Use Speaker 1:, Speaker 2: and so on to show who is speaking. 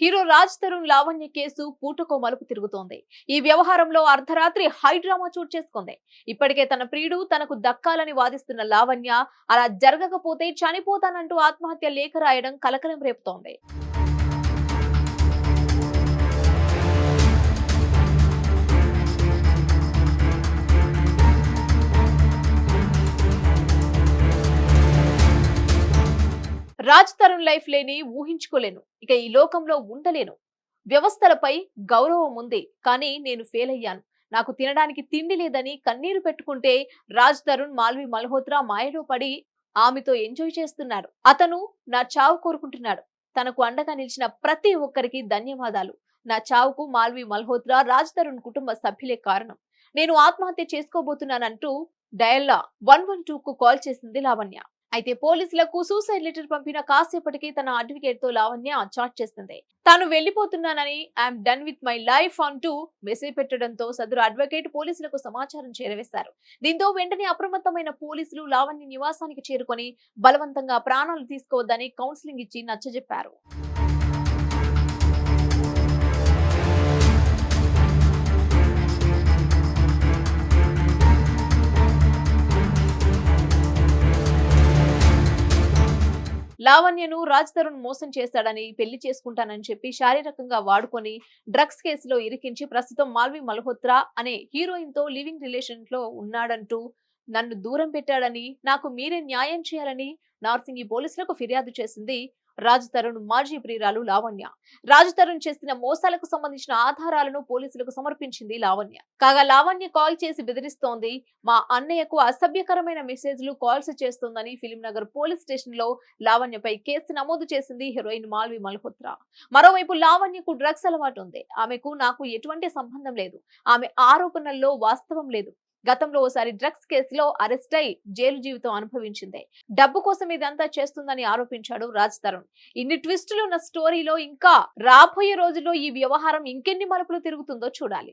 Speaker 1: Hero Raj Tarun Lavanya case పూటకో మలుపు తిరుగుతోంది. ఈ వ్యవహారంలో అర్ధరాత్రి హై డ్రామా చోటు చేసుకుంది. ఇప్పటికే తన ప్రియుడు తనకు దక్కాలని వాదిస్తున్న లావణ్య అలా జరగకపోతే చనిపోతానంటూ ఆత్మహత్య లేఖ రాయడం కలకలం రేపుతోంది. రాజ్ తరుణ్ లైఫ్ లేని ఊహించుకోలేను. ఇక ఈ లోకంలో ఉండలేను. వ్యవస్థలపై గౌరవం ఉంది కానీ నేను ఫెయిల్ అయ్యాను నాకు తినడానికి తిండి లేదని కన్నీరు పెట్టుకుంటే రాజ్ తరుణ్ మాల్వి మల్హోత్రా మాయలో పడి ఆమెతో ఎంజాయ్ చేస్తున్నాడు. అతను నా చావు కోరుకుంటున్నాడు. తనకు అండగా నిలిచిన ప్రతి ఒక్కరికి ధన్యవాదాలు. నా చావుకు మాల్వి మల్హోత్రా రాజ్ తరుణ్ కుటుంబ సభ్యులే కారణం. నేను ఆత్మహత్య చేసుకోబోతున్నానంటూ డయల్లా వన్ వన్ టూ కు కాల్ చేసింది లావణ్య. అయితే పోలీసులకు సూసైడ్ లెటర్ పంపిన కాసేపటికి తన అడ్వకేట్తో లావణ్య చాట్ చేస్తుంది. తాను వెళ్ళిపోతున్నానని I'm done with my life అంటూ మెసేజ్ పెట్టడంతో సదరు అడ్వకేట్ పోలీసులకు సమాచారం చేరవేశారు. దీంతో వెంటనే అప్రమత్తమైన పోలీసులు లావణ్య నివాసానికి చేరుకొని బలవంతంగా ప్రాణాలు తీసుకోవద్దని కౌన్సిలింగ్ ఇచ్చి నచ్చజెప్పారు. లావణ్యను రాజ్ తరుణ్ మోసం చేశాడని పెళ్ళి చేసుకుంటానని చెప్పి శారీరకంగా వాడుకొని డ్రగ్స్ కేసులో ఇరికించి ప్రస్తుతం మాల్వి మల్హోత్రా అనే హీరోయిన్తో లివింగ్ రిలేషన్లో ఉన్నాడంటూ నన్ను దూరం పెట్టాడని నాకు మీరే న్యాయం చేయాలని నార్సింగి పోలీసులకు ఫిర్యాదు చేసింది రాజ్ తరుణ్ మాజీ ప్రియురాలు లావణ్య. రాజ్ తరుణ్ చేసిన మోసాలకు సంబంధించిన ఆధారాలను పోలీసులకు సమర్పించింది లావణ్య. కాగా లావణ్య కాల్ చేసి బెదిరిస్తోంది మా అన్నయ్యకు అసభ్యకరమైన మెసేజ్లు కాల్స్ చేస్తోందని ఫిలిం నగర్ పోలీస్ స్టేషన్లో లావణ్యపై కేసు నమోదు చేసింది హీరోయిన్ మాల్వి మల్హోత్రా. మరోవైపు లావణ్యకు డ్రగ్స్ అలవాటు ఉంది. ఆమెకు నాకు ఎటువంటి సంబంధం లేదు. ఆమె ఆరోపణల్లో వాస్తవం లేదు. గతంలో ఓసారి డ్రగ్స్ కేసులో అరెస్ట్ అయి జైలు జీవితం అనుభవించింది. డబ్బు కోసం ఇదంతా చేస్తుందని ఆరోపించాడు రాజ్ తరుణ్. ఇన్ని ట్విస్టులు ఉన్న స్టోరీలో ఇంకా రాబోయే రోజుల్లో ఈ వ్యవహారం ఇంకెన్ని మలుపులు తిరుగుతుందో చూడాలి.